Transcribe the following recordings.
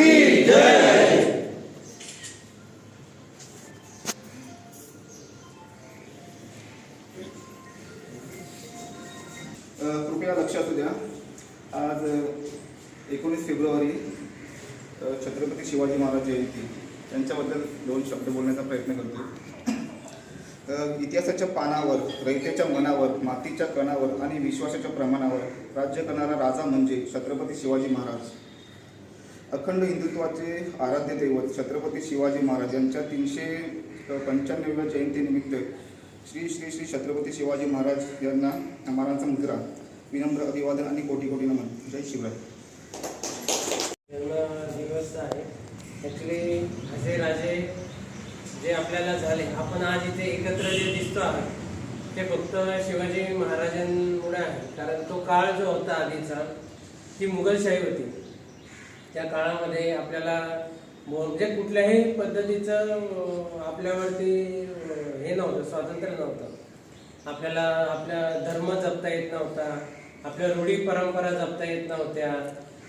की जय। कृपया लक्षात द्या आज एकोणीस फेब्रुवारी छत्रपती शिवाजी महाराज जयंती. त्यांच्याबद्दल दोन शब्द बोलण्याचा प्रयत्न करतो इतिहासाच्या पानावर रयतेच्या मनावर मातीच्या कणावर आणि विश्वासाच्या प्रमाणावर राज्य करणारा राजा म्हणजे छत्रपती शिवाजी महाराज. अखंड हिंदुत्वाचे आराध्य दैवत छत्रपती शिवाजी महाराज यांच्या तीनशे पंच्याण्णव्या जयंतीनिमित्त श्री श्री श्री छत्रपती शिवाजी महाराज यांना महाराजांचा मुद्रा विनम्र अभिवादन आणि कोटी कोटी नमन. जय शिवराय. दिवस आहे. ॲक्च्युली असे राजे जे आपल्याला झाले आपण आज इथे एकत्र जे दिसतो आहे ते फक्त शिवाजी महाराजांमुळे आहे. कारण तो काळ जो होता आधीचा ती मुघलशाही होती. त्या काळामध्ये आपल्याला म्हणजे कुठल्याही पद्धतीचं आपल्यावरती हे नव्हतं स्वातंत्र्य नव्हतं. आपल्याला आपला धर्म जपता येत नव्हता आपल्या रूढी परंपरा जपता येत नव्हत्या.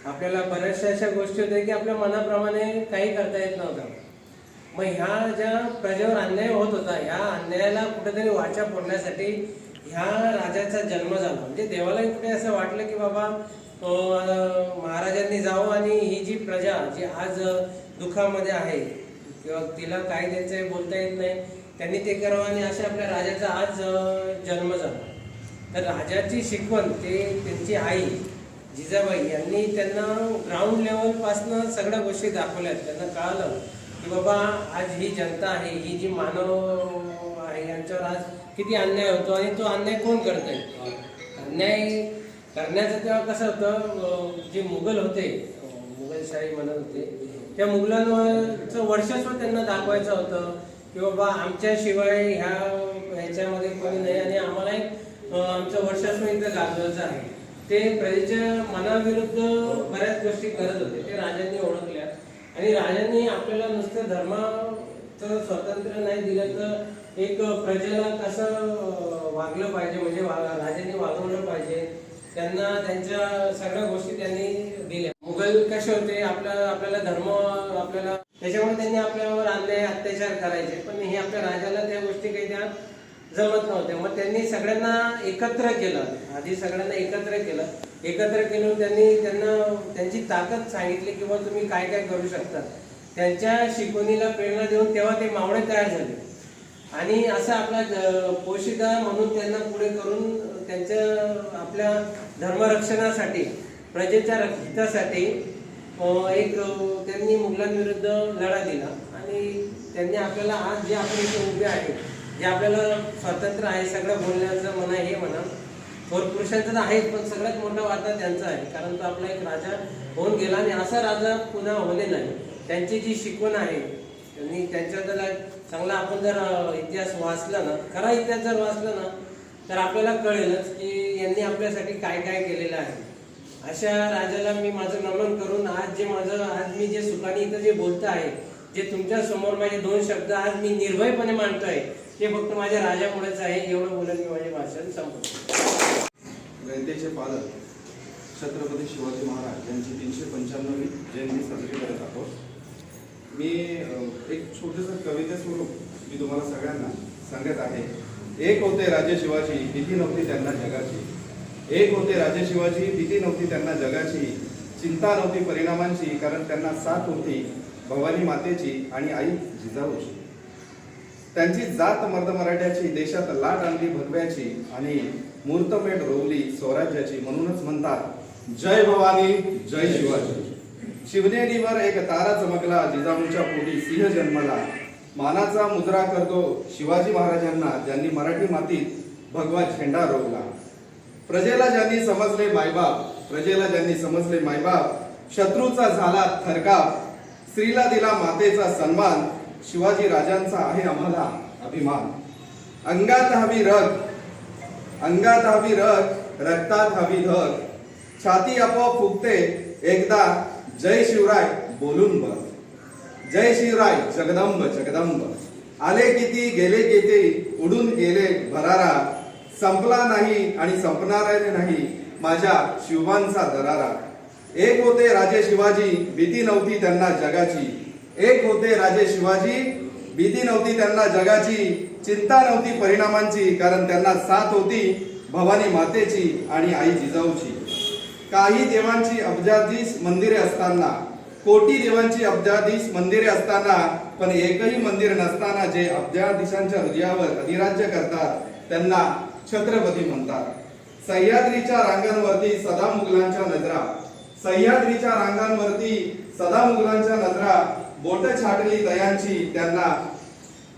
आपल्याला बऱ्याचशा अशा गोष्टी होत्या की आपल्या मनाप्रमाणे काही करता येत नव्हतं. मग ह्या ज्या प्रजेवर अन्याय होत होता ह्या अन्यायाला कुठेतरी वाचा फोडण्यासाठी ह्या राजाचा जन्म झाला. म्हणजे देवाला कुठे असं वाटलं की बाबा महाराजांनी जावं आणि ही जी प्रजा जी आज दुःखामध्ये आहे किंवा तिला काय द्यायचं आहे बोलता येत नाही त्यांनी ते करावं आणि अशा आपल्या राजाचा आज जन्म झाला. तर राजाची शिकवण ते त्यांची आई जिजाबाई यांनी त्यांना ग्राउंड लेवलपासनं सगळ्या गोष्टी दाखवल्या त्यांना कळालं की बाबा आज ही जनता आहे ही जी मानव आहे यांच्यावर आज किती अन्याय होतो आणि तो अन्याय कोण करतोय अन्याय करण्याचं तेव्हा कसं होतं जे मुघल होते मुघलशाही म्हणत होते त्या मुघलांवरचं वर्चस्व त्यांना दाखवायचं होतं की बाबा आमच्याशिवाय ह्या ह्याच्यामध्ये कोणी नाही आणि आम्हाला एक आमचं वर्चस्व इथं गाजवायचं आहे. ते प्रजेच्या मनाविरुद्ध बऱ्याच गोष्टी करत होते. ते राजांनी ओळखल्या. आणि राजांनी आपल्याला नुसतं धर्माचं स्वातंत्र्य नाही दिलं तर एक प्रजेला कसं वागलं पाहिजे म्हणजे वा- वागवलं पाहिजे त्यांना त्यांच्या सगळ्या गोष्टी त्यांनी दिल्या. मुघल कसे होते आपल्या आपल्याला धर्म आपल्याला त्याच्यामुळे त्यांनी आपल्यावर अन्याय अत्याचार करायचे. पण हे आपल्या राजाला त्या गोष्टी काही त्या जमत नव्हत्या. मग त्यांनी सगळ्यांना एकत्र केलं. आधी सगळ्यांना एकत्र केलं. एकत्र केलं त्यांनी त्यांना त्यांची ताकद सांगितली किंवा तुम्ही काय काय करू शकता? त्यांच्या शिकवणीला प्रेरणा देऊन तेव्हा ते मावळे तयार झाले. आणि असं आपला ज- पोशिदा म्हणून त्यांना पुढे करून त्यांच्या आपल्या धर्मरक्षणासाठी प्रजेच्या हितासाठी एक त्यांनी मुघलांविरुद्ध लढा दिला. आणि त्यांनी आपल्याला आज जे आपण इथे उभे आहे जे आपल्याला स्वातंत्र्य आहे सगळं बोलण्याचं म्हणा हे म्हणा थोर पुरुषांचं तर आहेच पण सगळ्यात मोठा वाटा त्यांचा आहे. कारण तो आपला एक राजा होऊन गेला आणि असा राजा पुन्हा होणे नाही. त्यांची जी शिकवण आहे त्यांनी त्यांच्याबद्दल चांगला आपण जर इतिहास वाचला ना खरा इतिहास जर वाचला ना तर आपल्याला कळेलच की यांनी आपल्यासाठी काय काय केलेलं आहे. अशा राजाला मी माझं नमन करून आज जे माझं आज मी जे सुखाने इथं जे बोलत आहे जे तुमच्यासमोर माझे दोन शब्द आज मी निर्भयपणे मांडतो आहे ते फक्त माझ्या राजामुळेच आहे एवढं बोलत मी माझे भाषण संपवतो. रयतेचे पालक छत्रपती शिवाजी महाराज यांची तीनशे पंच्याण्णवी जयंती साजरी करत आहोत. मी एक छोटंसं कविते स्वरूप मी तुम्हाला सगळ्यांना सांगत आहे. एक होते राजे शिवाजी भीती नव्हती त्यांना जगाची. एक होते राजे शिवाजी भीती नव्हती त्यांना जगाची. चिंता नव्हती परिणामांची कारण त्यांना साथ होती भवानी मातेची आणि आई जिजाऊची. त्यांची जात मर्द मराठ्याची देशात लाट आणली भगव्याची आणि मूर्तमेढ रोवली स्वराज्याची म्हणूनच म्हणतात जय भवानी जय शिवाजी. शिवनेरीवर एक तारा चमकला जिजामूच्या पोटी सिंह जन्मला. मानाचा मुद्रा करतो शिवाजी महाराजांना ज्यांनी मराठी मातीत भगवा झेंडा रोवला. प्रजेला ज्यांनी समजले मायबाप प्रजेला ज्यांनी समजले मायबाप शत्रूचा झाला थरकाप स्त्रीला दिला मातेचा सन्मान शिवाजी राजांचा आहे आम्हाला अभिमान. अंगात हवी रग अंगात हवी रग रक्तात हवी धग. छाती आपोआप फुगते एकदा जय शिवराय बोलून बघ. जय शिवराय जगदंब जगदंब. आले किती गेले किती उडून गेले भरारा. संपला नाही आणि संपणार नाही माझ्या शिवांचा दरारा. एक होते राजे शिवाजी भीती नव्हती त्यांना जगाची. एक होते राजे शिवाजी भीती नव्हती त्यांना जगाची. चिंता नव्हती परिणामांची कारण त्यांना साथ होती भवानी मातेची आणि आई जिजाऊची. काही देवांची अब्जाधीश मंदिरे असताना कोटी देवांची अब्जाधीश मंदिरे असताना पण एकही मंदिर नसताना जे अब्जाधीशांच्या हृदयावर अधिराज्य करतात त्यांना छत्रपती म्हणतात. सह्याद्रीच्या रांगांवरती सदा मुघलांच्या नजरा. सह्याद्रीच्या रांगांवरती सदा मुघलांच्या नजरा बोट छाटली दयांची त्यांना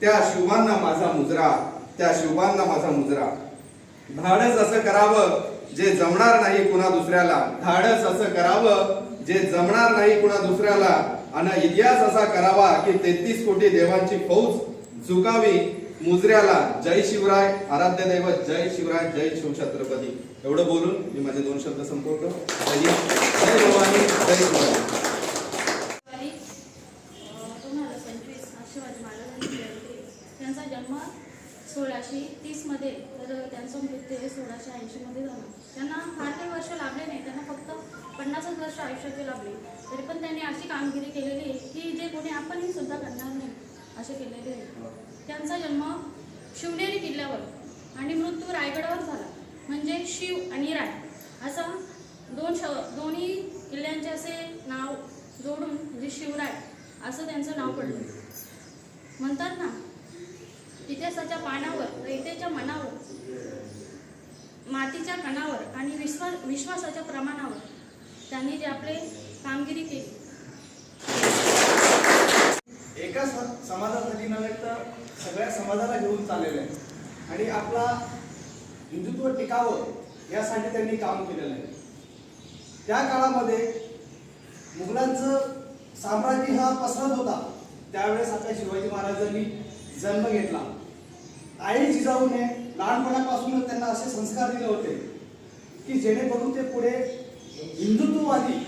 त्या शिवांना माझा मुजरा त्या शिवांना माझा मुजरा. धाडस असं करावं जे जमणार नाही कुणा दुसऱ्याला. धाडस असं करावं. जे जमणार नाही कुणा दुसऱ्याला. आणि इतिहास असा करावा की तेहतीस कोटी देवांची फौज झुकावी मुजऱ्याला. जय शिवराय. आराध्य दैवत जय शिवराय जय शिवछत्रपती एवढं बोलून मी माझे दोन शब्द संपवतो. जय जय भवानी. जय शिवराय दिवाळी दोन हजार पंचवीस शिवाजी महाराजांची जयंती त्यांचा जन्म सोळाशे तीसमध्ये तर त्यांचा मृत्यू हे सोळाशे ऐंशीमध्ये झाला त्यांना फार काही वर्ष लाभले नाही त्यांना फक्त पन्नासच वर्ष आयुष्याचे लाभले. तरी पण त्यांनी अशी कामगिरी केलेली आहे की जे कोणी आपणही सुद्धा करणार नाही असे केलेले आहे. त्यांचा जन्म शिवनेरी किल्ल्यावर आणि मृत्यू रायगडावर झाला. म्हणजे शिव आणि राय असं दोन श दोन्ही किल्ल्यांचे असे नाव जोडून म्हणजे शिवराय असं त्यांचं नाव पडलं. म्हणतात ना इतिहासाच्या पानावर रयतेच्या मनावर मातीच्या कणावर आणि विश्वास विश्वासाच्या प्रमाणावर त्यांनी जे आपले कामगिरी केली. एका समाजासाठी नव्हे तर सगळ्या समाजाला घेऊन चाललेलं आहे. आणि आपला हिंदुत्व टिकावं यासाठी त्यांनी काम केलेलं आहे. त्या काळामध्ये मुघलांचं साम्राज्य हा पसरत होता. त्यावेळेस आपल्या शिवाजी महाराजांनी जन्म घेतला. आई जिजाऊने लहानपणापासूनच त्यांना असे संस्कार दिले होते की जेणेकरून ते पुढे हिंदुत्ववादी.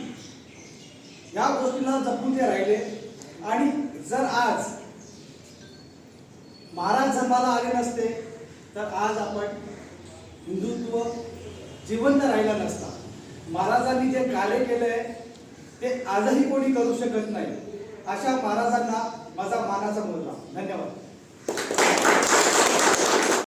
या गोष्टीला जपून ते राहिले. आणि जर आज महाराज जन्माला आले नसते तर आज आपण हिंदुत्व जिवंत राहिला नसता. महाराजांनी जे कार्य केलंय ते आजही कोणी करू शकत नाही. अशा महाराजांना माझा मानाचा मुलगा धन्यवाद.